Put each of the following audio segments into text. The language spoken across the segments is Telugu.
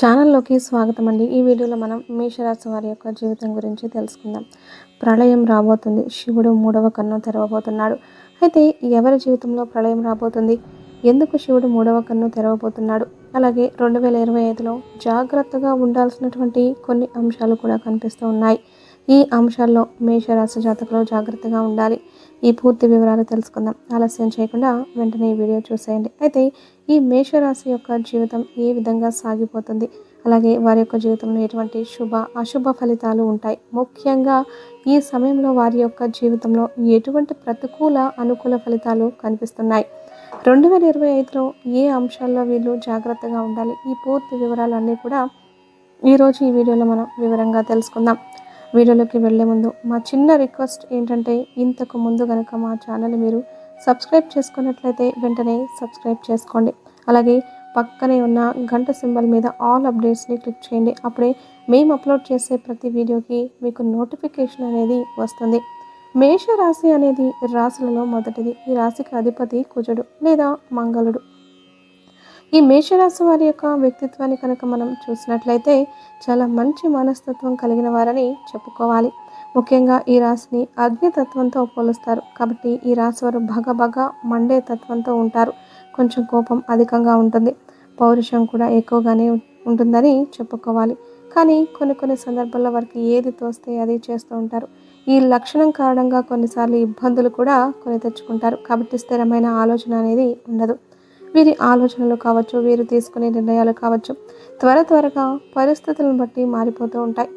ఛానల్లోకి స్వాగతం అండి ఈ వీడియోలో మనం మేషరాశి వారి యొక్క జీవితం గురించి తెలుసుకుందాం. ప్రళయం రాబోతుంది. శివుడు మూడవ కన్ను తెరవబోతున్నాడు. అయితే ఎవరి జీవితంలో ప్రళయం రాబోతుంది? ఎందుకు శివుడు మూడవ కన్ను తెరవబోతున్నాడు? అలాగే రెండు వేల ఇరవై ఐదులో జాగ్రత్తగా ఉండాల్సినటువంటి కొన్ని అంశాలు కూడా కనిపిస్తూ ఉన్నాయి. ఈ అంశాల్లో మేషరాశి జాతకులు జాగ్రత్తగా ఉండాలి. ఈ పూర్తి వివరాలు తెలుసుకుందాం. ఆలస్యం చేయకుండా వెంటనే ఈ వీడియో చూసేయండి. అయితే ఈ మేషరాశి యొక్క జీవితం ఏ విధంగా సాగిపోతుంది? అలాగే వారి యొక్క జీవితంలో ఎటువంటి శుభ అశుభ ఫలితాలు ఉంటాయి? ముఖ్యంగా ఈ సమయంలో వారి యొక్క జీవితంలో ఎటువంటి ప్రతికూల అనుకూల ఫలితాలు కనిపిస్తున్నాయి? రెండు వేల ఇరవై ఐదులో ఏ అంశాల్లో వీళ్ళు జాగ్రత్తగా ఉండాలి? ఈ పూర్తి వివరాలన్నీ కూడా ఈరోజు ఈ వీడియోలో మనం వివరంగా తెలుసుకుందాం. వీడియోలోకి వెళ్ళే ముందు మా చిన్న రిక్వెస్ట్ ఏంటంటే ఇంతకు ముందు కనుక మా ఛానల్ మీరు సబ్స్క్రైబ్ చేసుకున్నట్లయితే వెంటనే సబ్స్క్రైబ్ చేసుకోండి. అలాగే పక్కనే ఉన్న గంట సింబల్ మీద ఆల్ అప్డేట్స్ని క్లిక్ చేయండి. అప్పుడే మేము అప్లోడ్ చేసే ప్రతి వీడియోకి మీకు నోటిఫికేషన్ అనేది వస్తుంది. మేషరాశి అనేది రాశులలో మొదటిది. ఈ రాశికి అధిపతి కుజుడు లేదా మంగళుడు. ఈ మేషరాశి వారి యొక్క వ్యక్తిత్వాన్ని కనుక మనం చూసినట్లయితే చాలా మంచి మనస్తత్వం కలిగిన వారని చెప్పుకోవాలి. ముఖ్యంగా ఈ రాశిని అగ్నితత్వంతో పోలుస్తారు. కాబట్టి ఈ రాశి వారు భగ భగ మండే తత్వంతో ఉంటారు. కొంచెం కోపం అధికంగా ఉంటుంది. పౌరుషం కూడా ఎక్కువగానే ఉంటుందని చెప్పుకోవాలి. కానీ కొన్ని కొన్ని సందర్భాల్లో వారికి ఏది తోస్తే అది చేస్తూ ఉంటారు. ఈ లక్షణం కారణంగా కొన్నిసార్లు ఇబ్బందులు కూడా కొని తెచ్చుకుంటారు. కాబట్టి స్థిరమైన ఆలోచన అనేది ఉండదు. వీరి ఆలోచనలు కావచ్చు వీరు తీసుకునే నిర్ణయాలు కావచ్చు త్వర త్వరగా పరిస్థితులను బట్టి మారిపోతూ ఉంటాయి.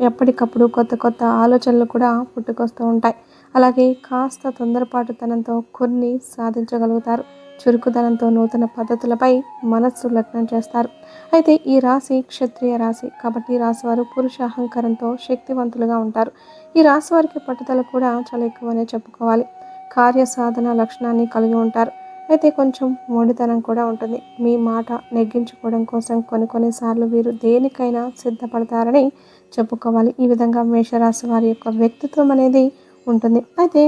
ఎప్పటికప్పుడు కొత్త కొత్త ఆలోచనలు కూడా పుట్టుకొస్తూ ఉంటాయి. అలాగే కాస్త తొందరపాటుతనంతో కొన్ని సాధించగలుగుతారు. చురుకుదనంతో నూతన పద్ధతులపై మనస్సు లగ్నం చేస్తారు. అయితే ఈ రాశి క్షత్రియ రాశి. కాబట్టి ఈ రాశి వారు పురుష అహంకారంతో శక్తివంతులుగా ఉంటారు. ఈ రాశి వారికి పట్టుదల కూడా చాలా ఎక్కువనే చెప్పుకోవాలి. కార్య సాధన లక్షణాన్ని కలిగి ఉంటారు. అయితే కొంచెం మొండితనం కూడా ఉంటుంది. మీ మాట నెగ్గించుకోవడం కోసం కొన్ని కొన్నిసార్లు వీరు దేనికైనా సిద్ధపడతారని చెప్పుకోవాలి. ఈ విధంగా మేషరాశి వారి యొక్క వ్యక్తిత్వం అనేది ఉంటుంది. అయితే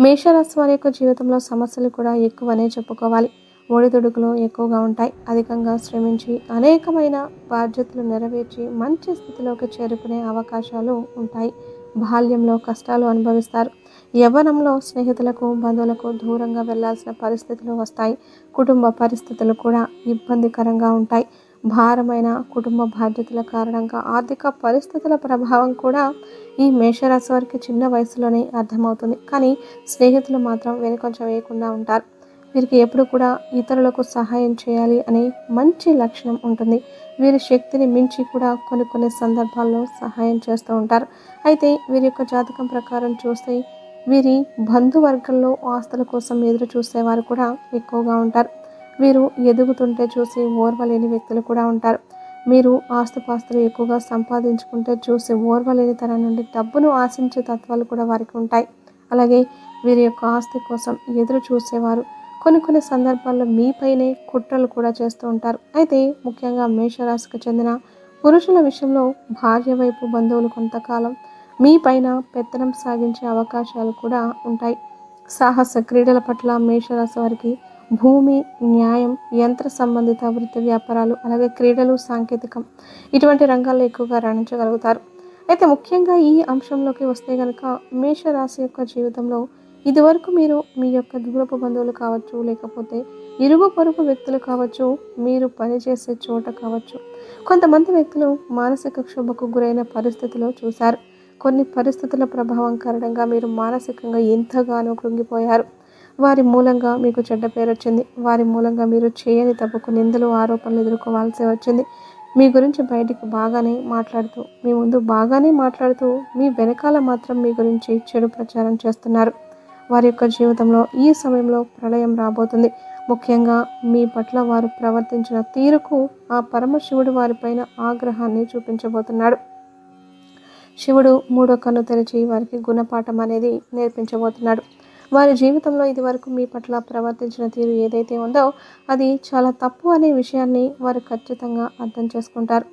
మేషరాశి వారి యొక్క జీవితంలో సమస్యలు కూడా ఎక్కువనే చెప్పుకోవాలి. ఒడిదుడుకులు ఎక్కువగా ఉంటాయి. అధికంగా శ్రమించి అనేకమైన బాధ్యతలు నెరవేర్చి మంచి స్థితిలోకి చేరుకునే అవకాశాలు ఉంటాయి. బాల్యంలో కష్టాలు అనుభవిస్తారు. యవ్వనంలో స్నేహితులకు బంధువులకు దూరంగా వెళ్ళాల్సిన పరిస్థితులు వస్తాయి. కుటుంబ పరిస్థితులు కూడా ఇబ్బందికరంగా ఉంటాయి. భారమైన కుటుంబ బాధ్యతల కారణంగా ఆర్థిక పరిస్థితుల ప్రభావం కూడా ఈ మేషరాశి వారికి చిన్న వయసులోనే అర్థమవుతుంది. కానీ స్నేహితులు మాత్రం వెనుకొంచెం వేయకుండా ఉంటారు. వీరికి ఎప్పుడు కూడా ఇతరులకు సహాయం చేయాలి అనే మంచి లక్షణం ఉంటుంది. వీరి శక్తిని మించి కూడా కొన్ని కొన్ని సందర్భాల్లో సహాయం చేస్తూ ఉంటారు. అయితే వీరి యొక్క జాతకం ప్రకారం చూస్తే వీరి బంధువర్గంలో ఆస్తుల కోసం ఎదురు చూసేవారు కూడా ఎక్కువగా ఉంటారు. వీరు ఎదుగుతుంటే చూసి ఓర్వలేని వ్యక్తులు కూడా ఉంటారు. మీరు ఆస్తుపాస్తులు ఎక్కువగా సంపాదించుకుంటే చూసి ఓర్వలేని తన నుండి డబ్బును ఆశించే తత్వాలు కూడా వారికి ఉంటాయి. అలాగే వీరి యొక్క ఆస్తి కోసం ఎదురు చూసేవారు కొన్ని కొన్ని సందర్భాల్లో మీపైనే కుట్రలు కూడా చేస్తూ ఉంటారు. అయితే ముఖ్యంగా మేషరాశికి చెందిన పురుషుల విషయంలో భార్య వైపు బంధువులు కొంతకాలం మీ పైన పెత్తనం సాగించే అవకాశాలు కూడా ఉంటాయి. సాహస క్రీడల పట్ల మేషరాశి వారికి భూమి న్యాయం యంత్ర సంబంధిత వృత్తి వ్యాపారాలు అలాగే క్రీడలు సాంకేతికం ఇటువంటి రంగాల్లో ఎక్కువగా రాణించగలుగుతారు. అయితే ముఖ్యంగా ఈ అంశంలోకి వస్తే కనుక మేషరాశి యొక్క జీవితంలో ఇదివరకు మీరు మీ యొక్క దూరపు బంధువులు కావచ్చు లేకపోతే ఇరుగు పొరుగు వ్యక్తులు కావచ్చు మీరు పనిచేసే చోట కావచ్చు. కొంతమంది వ్యక్తులు మానసిక క్షోభకు గురైన పరిస్థితిలో చూశారు. కొన్ని పరిస్థితుల ప్రభావం కారణంగా మీరు మానసికంగా ఎంతగానో కృంగిపోయారు. వారి మూలంగా మీకు చెడ్డ పేరు వచ్చింది. వారి మూలంగా మీరు చేయని తప్పుకు నిందలు ఆరోపణలు ఎదుర్కోవాల్సి వచ్చింది. మీ గురించి బయటికి బాగానే మాట్లాడుతూ మీ ముందు బాగానే మాట్లాడుతూ మీ వెనకాల మాత్రం మీ గురించి చెడు ప్రచారం చేస్తున్నారు. వారి యొక్క జీవితంలో ఈ సమయంలో ప్రళయం రాబోతుంది. ముఖ్యంగా మీ పట్ల వారు ప్రవర్తించిన తీరుకు ఆ పరమశివుడు వారిపైన ఆగ్రహాన్ని చూపించబోతున్నాడు. శివుడు మూడో కన్ను తెరిచి వారికి గుణపాఠం అనేది నేర్పించబోతున్నాడు. వారి జీవితంలో ఇదివరకు మీ పట్ల ప్రవర్తించిన తీరు ఏదైతే ఉందో అది చాలా తప్పు అనే విషయాన్ని వారు ఖచ్చితంగా అర్థం చేసుకుంటారు.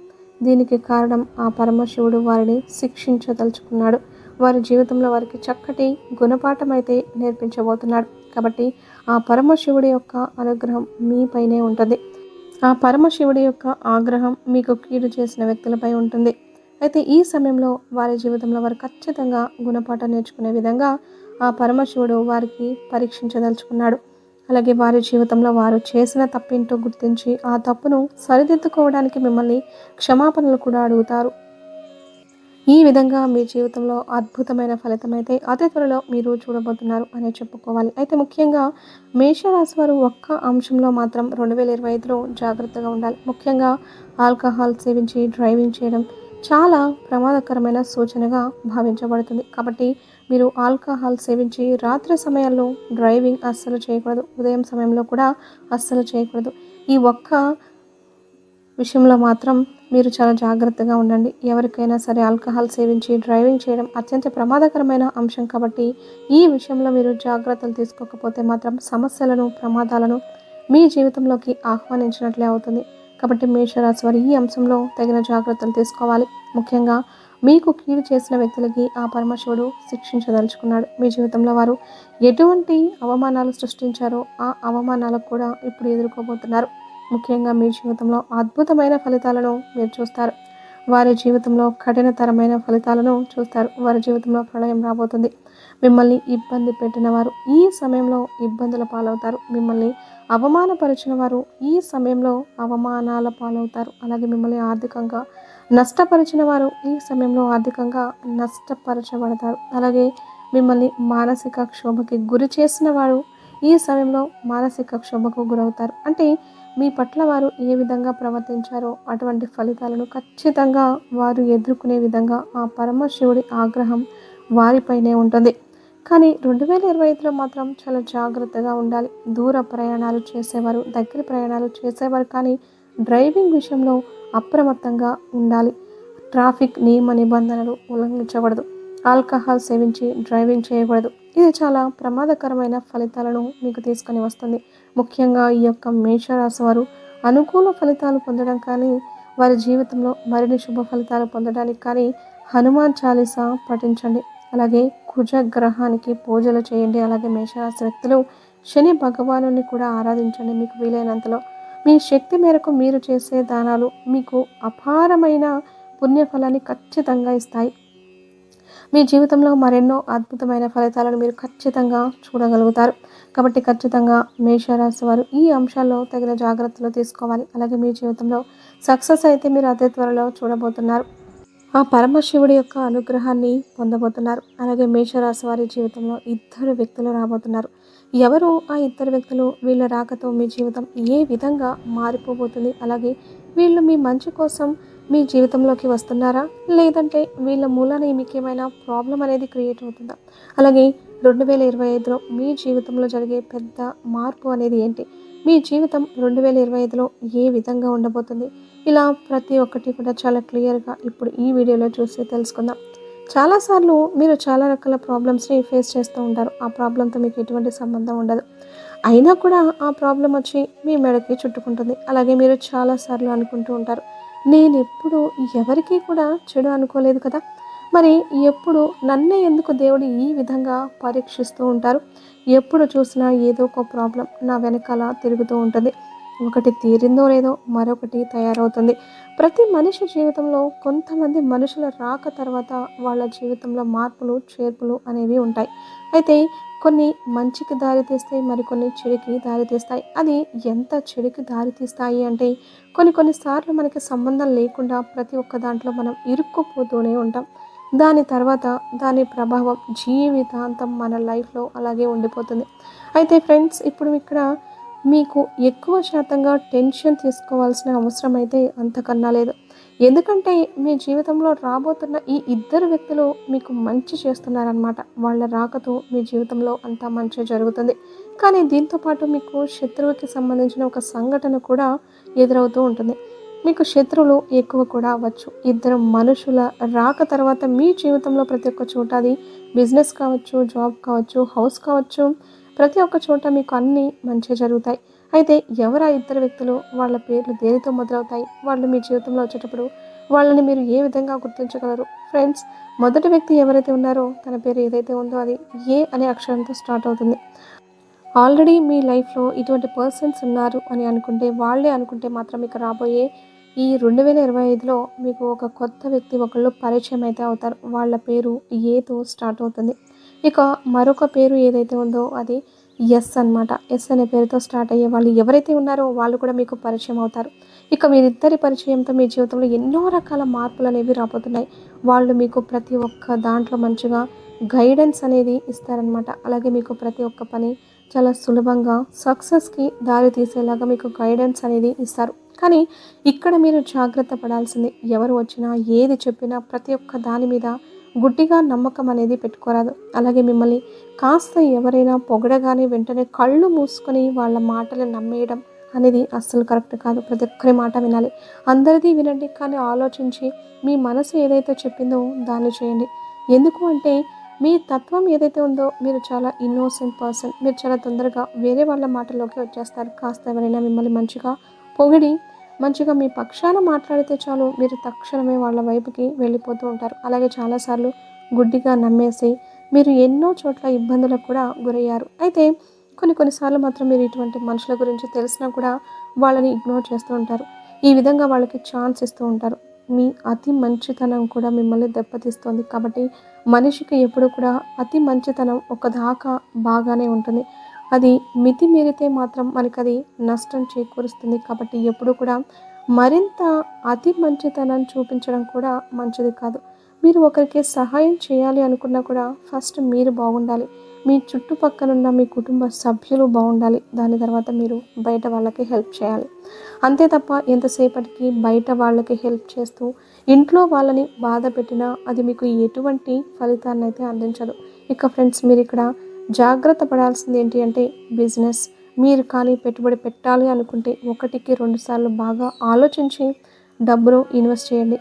దీనికి కారణం ఆ పరమశివుడు వారిని శిక్షించదలుచుకున్నాడు. వారి జీవితంలో వారికి చక్కటి గుణపాఠం అయితే నేర్పించబోతున్నాడు. కాబట్టి ఆ పరమశివుడి యొక్క అనుగ్రహం మీపైనే ఉంటుంది. ఆ పరమశివుడి యొక్క ఆగ్రహం మీకు కీడు చేసిన వ్యక్తులపై ఉంటుంది. అయితే ఈ సమయంలో వారి జీవితంలో వారు ఖచ్చితంగా గుణపాఠం నేర్చుకునే విధంగా ఆ పరమశివుడు వారికి పరీక్షించదలుచుకున్నాడు. అలాగే వారి జీవితంలో వారు చేసిన తప్పేంటో గుర్తించి ఆ తప్పును సరిదిద్దుకోవడానికి మిమ్మల్ని క్షమాపణలు కూడా అడుగుతారు. ఈ విధంగా మీ జీవితంలో అద్భుతమైన ఫలితం అయితే అతి త్వరలో మీరు చూడబోతున్నారు అనే చెప్పుకోవాలి. అయితే ముఖ్యంగా మేషరాశి వారు ఒక్క అంశంలో మాత్రం రెండు వేల ఇరవై ఐదులో జాగ్రత్తగా ఉండాలి. ముఖ్యంగా ఆల్కహాల్ సేవించి డ్రైవింగ్ చేయడం చాలా ప్రమాదకరమైన సూచనగా భావించబడుతుంది. కాబట్టి మీరు ఆల్కహాల్ సేవించి రాత్రి సమయాల్లో డ్రైవింగ్ అస్సలు చేయకూడదు. ఉదయం సమయంలో కూడా అస్సలు చేయకూడదు. ఈ ఒక్క విషయంలో మాత్రం మీరు చాలా జాగ్రత్తగా ఉండండి. ఎవరికైనా సరే ఆల్కహాల్ సేవించి డ్రైవింగ్ చేయడం అత్యంత ప్రమాదకరమైన అంశం. కాబట్టి ఈ విషయంలో మీరు జాగ్రత్తలు తీసుకోకపోతే మాత్రం సమస్యలను ప్రమాదాలను మీ జీవితంలోకి ఆహ్వానించినట్లే అవుతుంది. కాబట్టి మేషరాశి వారు ఈ అంశంలో తగిన జాగ్రత్తలు తీసుకోవాలి. ముఖ్యంగా మీకు కీడు చేసిన వ్యక్తులకి ఆ పరమశివుడు శిక్షించదలుచుకున్నాడు. మీ జీవితంలో వారు ఎటువంటి అవమానాలు సృష్టించారో ఆ అవమానాలకు కూడా ఇప్పుడు ఎదుర్కోబోతున్నారు. ముఖ్యంగా మీ జీవితంలో అద్భుతమైన ఫలితాలను మీరు చూస్తారు. వారి జీవితంలో కఠినతరమైన ఫలితాలను చూస్తారు. వారి జీవితంలో ప్రళయం రాబోతుంది. మిమ్మల్ని ఇబ్బంది పెట్టిన వారు ఈ సమయంలో ఇబ్బందుల పాలవుతారు. మిమ్మల్ని అవమానపరిచిన వారు ఈ సమయంలో అవమానాల పాలవుతారు. అలాగే మిమ్మల్ని ఆర్థికంగా నష్టపరిచిన వారు ఈ సమయంలో ఆర్థికంగా నష్టపరచబడతారు. అలాగే మిమ్మల్ని మానసిక క్షోభకి గురి చేసిన వారు ఈ సమయంలో మానసిక క్షోభకు గురవుతారు. అంటే మీ పట్ల వారు ఏ విధంగా ప్రవర్తించారో అటువంటి ఫలితాలను ఖచ్చితంగా వారు ఎదుర్కొనే విధంగా ఆ పరమశివుడి ఆగ్రహం వారిపైనే ఉంటుంది. కానీ రెండు వేల ఇరవై ఐదులో మాత్రం చాలా జాగ్రత్తగా ఉండాలి. దూర ప్రయాణాలు చేసేవారు దగ్గర ప్రయాణాలు చేసేవారు కానీ డ్రైవింగ్ విషయంలో అప్రమత్తంగా ఉండాలి. ట్రాఫిక్ నియమ నిబంధనలు ఉల్లంఘించకూడదు. ఆల్కహాల్ సేవించి డ్రైవింగ్ చేయకూడదు. ఇది చాలా ప్రమాదకరమైన ఫలితాలను మీకు తీసుకొని వస్తుంది. ముఖ్యంగా ఈ యొక్క మేషరాశి వారు అనుకూల ఫలితాలు పొందడం కానీ వారి జీవితంలో మరిన్ని శుభ ఫలితాలు పొందడానికి కానీ హనుమాన్ చాలీసా పఠించండి. అలాగే కుజ గ్రహానికి పూజలు చేయండి. అలాగే మేషరాశి వ్యక్తులు శని భగవాను కూడా ఆరాధించండి. మీకు వీలైనంతలో మీ శక్తి మేరకు మీరు చేసే దానాలు మీకు అపారమైన పుణ్యఫలాన్ని ఖచ్చితంగా ఇస్తాయి. మీ జీవితంలో మరెన్నో అద్భుతమైన ఫలితాలను మీరు ఖచ్చితంగా చూడగలుగుతారు. కాబట్టి ఖచ్చితంగా మేషరాశి వారు ఈ అంశాల్లో తగిన జాగ్రత్తలు తీసుకోవాలి. అలాగే మీ జీవితంలో సక్సెస్ అయితే మీరు అదే త్వరలో చూడబోతున్నారు. ఆ పరమశివుడి యొక్క అనుగ్రహాన్ని పొందబోతున్నారు. అలాగే మేషరాశి వారి జీవితంలో ఇద్దరు వ్యక్తులు రాబోతున్నారు. ఎవరు ఆ ఇద్దరు వ్యక్తులు వీళ్ళ రాకతో మీ జీవితం ఏ విధంగా మారిపోబోతుంది? అలాగే వీళ్ళు మీ మంచి కోసం మీ జీవితంలోకి వస్తున్నారా? లేదంటే వీళ్ళ మూలాన మీకు ఏమైనా ప్రాబ్లం అనేది క్రియేట్ అవుతుందా? అలాగే రెండు వేల ఇరవై ఐదులో మీ జీవితంలో జరిగే పెద్ద మార్పు అనేది ఏంటి? మీ జీవితం రెండు వేల ఇరవై ఐదులో ఏ విధంగా ఉండబోతుంది? ఇలా ప్రతి ఒక్కటి కూడా చాలా క్లియర్గా ఇప్పుడు ఈ వీడియోలో చూసి తెలుసుకుందాం. చాలాసార్లు మీరు చాలా రకాల ప్రాబ్లమ్స్ని ఫేస్ చేస్తూ ఉంటారు. ఆ ప్రాబ్లంతో మీకు ఎటువంటి సంబంధం ఉండదు. అయినా కూడా ఆ ప్రాబ్లం వచ్చి మీ మెడకి చుట్టుకుంటుంది. అలాగే మీరు చాలాసార్లు అనుకుంటూ ఉంటారు. నేను ఎప్పుడు ఎవరికీ కూడా చెడు అనుకోలేదు కదా! మరి ఎప్పుడు నన్నే ఎందుకు దేవుడు ఈ విధంగా పరీక్షిస్తూ ఉంటారు? ఎప్పుడు చూసినా ఏదో ఒక ప్రాబ్లం నా వెనకాల తిరుగుతూ ఉంటుంది. ఒకటి తీరిందో లేదో మరొకటి తయారవుతుంది. ప్రతి మనిషి జీవితంలో కొంతమంది మనుషుల రాక తర్వాత వాళ్ళ జీవితంలో మార్పులు చేర్పులు అనేవి ఉంటాయి. అయితే కొన్ని మంచికి దారి తీస్తాయి మరికొన్ని చెడుకి దారి తీస్తాయి. అది ఎంత చెడుకి దారితీస్తాయి అంటే కొన్ని కొన్నిసార్లు మనకి సంబంధం లేకుండా ప్రతి ఒక్క దాంట్లో మనం ఇరుక్కుపోతూనే ఉంటాం. దాని తర్వాత దాని ప్రభావం జీవితాంతం మన లైఫ్లో అలాగే ఉండిపోతుంది. అయితే ఫ్రెండ్స్ ఇప్పుడు ఇక్కడ మీకు ఎక్కువ శాతంగా టెన్షన్ తీసుకోవాల్సిన అవసరం అయితే అంతకన్నా లేదు. ఎందుకంటే మీ జీవితంలో రాబోతున్న ఈ ఇద్దరు వ్యక్తులు మీకు మంచి చేస్తున్నారనమాట వాళ్ళ రాకతో మీ జీవితంలో అంతా మంచి జరుగుతుంది. కానీ దీంతోపాటు మీకు శత్రువుకి సంబంధించిన ఒక సంఘటన కూడా ఎదురవుతూ ఉంటుంది. మీకు శత్రువులు ఎక్కువ కూడా అవ్వచ్చు. ఇద్దరు మనుషుల రాక తర్వాత మీ జీవితంలో ప్రతి ఒక్క చోట అది బిజినెస్ కావచ్చు జాబ్ కావచ్చు హౌస్ కావచ్చు ప్రతి ఒక్క చోట మీకు అన్నీ మంచిగా జరుగుతాయి. అయితే ఎవరు ఆ ఇద్దరు వ్యక్తులు వాళ్ళ పేర్లు దేనితో మొదలవుతాయి? వాళ్ళు మీ జీవితంలో వచ్చేటప్పుడు వాళ్ళని మీరు ఏ విధంగా గుర్తించగలరు? ఫ్రెండ్స్ మొదటి వ్యక్తి ఎవరైతే ఉన్నారో తన పేరు ఏదైతే ఉందో అది ఏ అనే అక్షరంతో స్టార్ట్ అవుతుంది. ఆల్రెడీ మీ లైఫ్లో ఇటువంటి పర్సన్స్ ఉన్నారు అని అనుకుంటే వాళ్ళే అనుకుంటే మాత్రం మీకు రాబోయే ఈ రెండు వేల ఇరవై ఐదులో మీకు ఒక కొత్త వ్యక్తి ఒకళ్ళు పరిచయం అయితే అవుతారు. వాళ్ళ పేరు ఏతో స్టార్ట్ అవుతుంది. ఇక మరొక పేరు ఏదైతే ఉందో అది ఎస్ అనమాట ఎస్ అనే పేరుతో స్టార్ట్ అయ్యే వాళ్ళు ఎవరైతే ఉన్నారో వాళ్ళు కూడా మీకు పరిచయం అవుతారు. ఇక మీరిద్దరి పరిచయంతో మీ జీవితంలో ఎన్నో రకాల మార్పులు అనేవి రాబోతున్నాయి. వాళ్ళు మీకు ప్రతి ఒక్క దాంట్లో మంచిగా గైడెన్స్ అనేది ఇస్తారనమాట అలాగే మీకు ప్రతి ఒక్క పని చాలా సులభంగా సక్సెస్కి దారి తీసేలాగా మీకు గైడెన్స్ అనేది ఇస్తారు. కానీ ఇక్కడ మీరు జాగ్రత్త పడాల్సింది ఎవరు వచ్చినా ఏది చెప్పినా ప్రతి ఒక్క దాని మీద గుడ్డిగా నమ్మకం అనేది పెట్టుకోరాదు. అలాగే మిమ్మల్ని కాస్త ఎవరైనా పొగడగానే వెంటనే కళ్ళు మూసుకొని వాళ్ళ మాటలు నమ్మేయడం అనేది అస్సలు కరెక్ట్ కాదు. ప్రతి ఒక్కరి మాట వినాలి. అందరిది వినండి కానీ ఆలోచించి మీ మనసు ఏదైతే చెప్పిందో దాన్ని చేయండి. ఎందుకు అంటే మీ తత్వం ఏదైతే ఉందో మీరు చాలా ఇన్నోసెంట్ పర్సన్ మీరు చాలా తొందరగా వేరే వాళ్ళ మాటల్లోకి వచ్చేస్తారు. కాస్త ఎవరైనా మిమ్మల్ని మంచిగా పొగిడి మంచిగా మీ పక్షాన మాట్లాడితే చాలు మీరు తక్షణమే వాళ్ళ వైపుకి వెళ్ళిపోతూ ఉంటారు. అలాగే చాలాసార్లు గుడ్డిగా నమ్మేసి మీరు ఎన్నో చోట్ల ఇబ్బందులకు కూడా గురయ్యారు. అయితే కొన్ని కొన్నిసార్లు మాత్రం మీరు ఇటువంటి మనుషుల గురించి తెలిసినా కూడా వాళ్ళని ఇగ్నోర్ చేస్తూ ఉంటారు. ఈ విధంగా వాళ్ళకి ఛాన్స్ ఇస్తూ ఉంటారు. మీ అతి మంచితనం కూడా మిమ్మల్ని దెబ్బతీస్తుంది. కాబట్టి మనిషికి ఎప్పుడు కూడా అతి మంచితనం ఒక దాకా బాగానే ఉంటుంది. అది మితి మీరితే మాత్రం మనకు అది నష్టం చేకూరుస్తుంది కాబట్టి ఎప్పుడు కూడా మరింత అతి మంచితనం చూపించడం కూడా మంచిది కాదు. మీరు ఒకరికి సహాయం చేయాలి అనుకున్నా కూడా ఫస్ట్ మీరు బాగుండాలి. మీ చుట్టుపక్కనున్న మీ కుటుంబ సభ్యులు బాగుండాలి. దాని తర్వాత మీరు బయట వాళ్ళకి హెల్ప్ చేయాలి. అంతే తప్ప ఎంతసేపటికి బయట వాళ్ళకి హెల్ప్ చేస్తూ ఇంట్లో వాళ్ళని బాధ పెట్టినా అది మీకు ఎటువంటి ఫలితాన్ని అయితే అందించదు. ఇక ఫ్రెండ్స్ మీరు ఇక్కడ జాగ్రత్త పడాల్సింది ఏంటి అంటే బిజినెస్. మీరు కానీ పెట్టుబడి పెట్టాలి అనుకుంటే ఒకటికి రెండు సార్లు బాగా ఆలోచించి డబ్బును ఇన్వెస్ట్ చేయండి.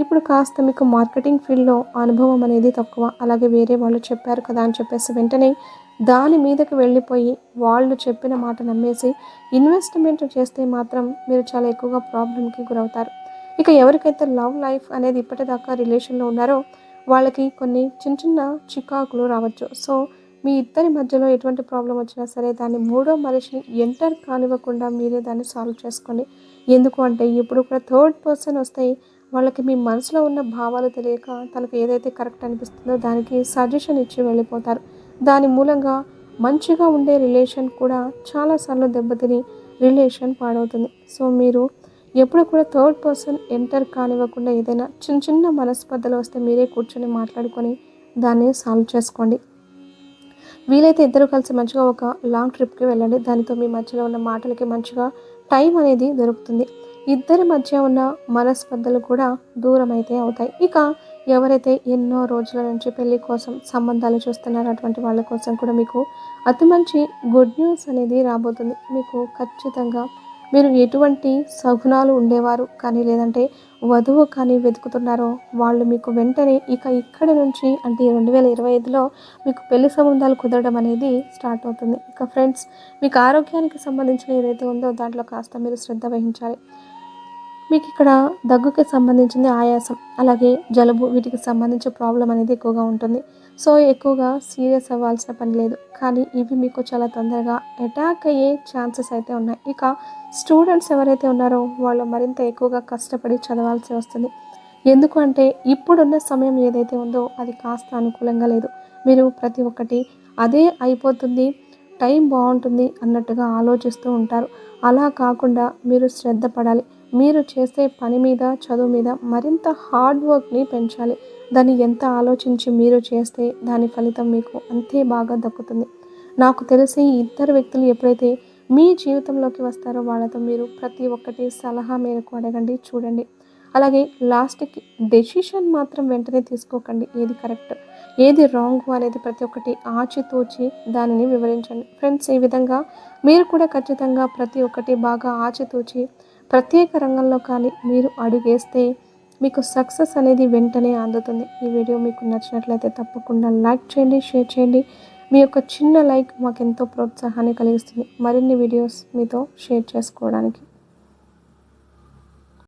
ఇప్పుడు కాస్త మీకు మార్కెటింగ్ ఫీల్డ్లో అనుభవం అనేది తక్కువ. అలాగే వేరే వాళ్ళు చెప్పారు కదా అని చెప్పేసి వెంటనే దాని మీదకి వెళ్ళిపోయి వాళ్ళు చెప్పిన మాట నమ్మేసి ఇన్వెస్ట్మెంట్ చేస్తే మాత్రం మీరు చాలా ఎక్కువగా ప్రాబ్లంకి గురవుతారు. ఇక ఎవరికైతే లవ్ లైఫ్ అనేది ఇప్పటిదాకా రిలేషన్లో ఉన్నారో వాళ్ళకి కొన్ని చిన్న చిన్న చికాకులు రావచ్చు. సో మీ ఇద్దరి మధ్యలో ఎటువంటి ప్రాబ్లం వచ్చినా సరే దాన్ని మూడో మనిషిని ఎంటర్ కానివ్వకుండా మీరే దాన్ని సాల్వ్ చేసుకోండి. ఎందుకు అంటే ఇప్పుడు కూడా థర్డ్ పర్సన్ వస్తాయి వాళ్ళకి మీ మనసులో ఉన్న భావాలు తెలియక తనకు ఏదైతే కరెక్ట్ అనిపిస్తుందో దానికి సజెషన్ ఇచ్చి వెళ్ళిపోతారు. దాని మూలంగా మంచిగా ఉండే రిలేషన్ కూడా చాలాసార్లు దెబ్బతిని రిలేషన్ పాడవుతుంది. సో మీరు ఎప్పుడు కూడా థర్డ్ పర్సన్ ఎంటర్ కానివ్వకుండా ఏదైనా చిన్న చిన్న మనస్పర్ధలు వస్తే మీరే కూర్చొని మాట్లాడుకొని దాన్ని సాల్వ్ చేసుకోండి. వీలైతే ఇద్దరు కలిసి మంచిగా ఒక లాంగ్ ట్రిప్కి వెళ్ళండి. దానితో మీ మధ్యలో ఉన్న మాటలకి మంచిగా టైం అనేది దొరుకుతుంది. ఇద్దరి మధ్య ఉన్న మనస్పర్ధలు కూడా దూరం అయితే అవుతాయి. ఇక ఎవరైతే ఎన్నో రోజుల నుంచి పెళ్ళి కోసం సంబంధాలు చూస్తున్నారో అటువంటి వాళ్ళ కోసం కూడా మీకు అతి మంచి గుడ్ న్యూస్ అనేది రాబోతుంది. మీకు ఖచ్చితంగా మీరు ఎటువంటి సగుణాలు ఉండేవారు కానీ లేదంటే వధువు కానీ వెతుకుతున్నారో వాళ్ళు మీకు వెంటనే ఇక ఇక్కడి నుంచి అంటే రెండు వేల ఇరవై ఐదులో మీకు పెళ్ళి సంబంధాలు కుదరడం అనేది స్టార్ట్ అవుతుంది. ఇక ఫ్రెండ్స్ మీకు ఆరోగ్యానికి సంబంధించిన ఏదైతే ఉందో దాంట్లో కాస్త మీరు శ్రద్ధ వహించాలి. మీకు ఇక్కడ దగ్గుకి సంబంధించింది ఆయాసం అలాగే జలుబు వీటికి సంబంధించిన ప్రాబ్లం అనేది ఎక్కువగా ఉంటుంది. సో ఎక్కువగా సీరియస్ అవ్వాల్సిన పని లేదు. కానీ ఇవి మీకు చాలా తొందరగా అటాక్ అయ్యే ఛాన్సెస్ అయితే ఉన్నాయి. ఇక స్టూడెంట్స్ ఎవరైతే ఉన్నారో వాళ్ళు మరింత ఎక్కువగా కష్టపడి చదవాల్సి వస్తుంది. ఎందుకు అంటే ఇప్పుడున్న సమయం ఏదైతే ఉందో అది కాస్త అనుకూలంగా లేదు. మీరు ప్రతి ఒక్కటి అదే అయిపోతుంది టైం బాగుంటుంది అన్నట్టుగా ఆలోచిస్తూ ఉంటారు. అలా కాకుండా మీరు శ్రద్ధ పడాలి. మీరు చేసే పని మీద చదువు మీద మరింత హార్డ్ వర్క్ని పెంచాలి. దాన్ని ఎంత ఆలోచించి మీరు చేస్తే దాని ఫలితం మీకు అంతే బాగా దక్కుతుంది. నాకు తెలిసి ఇద్దరు వ్యక్తులు ఎప్పుడైతే మీ జీవితంలోకి వస్తారో వాళ్ళతో మీరు ప్రతి ఒక్కటి సలహా మేరకు అడగండి చూడండి. అలాగే లాస్ట్కి డెసిషన్ మాత్రం వెంటనే తీసుకోకండి ఏది కరెక్ట్ ఏది రాంగ్ అనేది ప్రతి ఒక్కటి ఆచితూచి దానిని వివరించండి. ఫ్రెండ్స్ ఈ విధంగా మీరు కూడా ఖచ్చితంగా ప్రతి ఒక్కటి బాగా ఆచితూచి ప్రత్యేక రంగంలో కానీ మీరు అడుగేస్తే మీకు సక్సెస్ అనేది వెంటనే అందుతుంది. ఈ వీడియో మీకు నచ్చినట్లయితే తప్పకుండా లైక్ చేయండి షేర్ చేయండి. మీ యొక్క చిన్న లైక్ మాకు ఎంతో ప్రోత్సాహాన్ని కలిగిస్తుంది. మరిన్ని వీడియోస్ మీతో షేర్ చేసుకోవడానికి.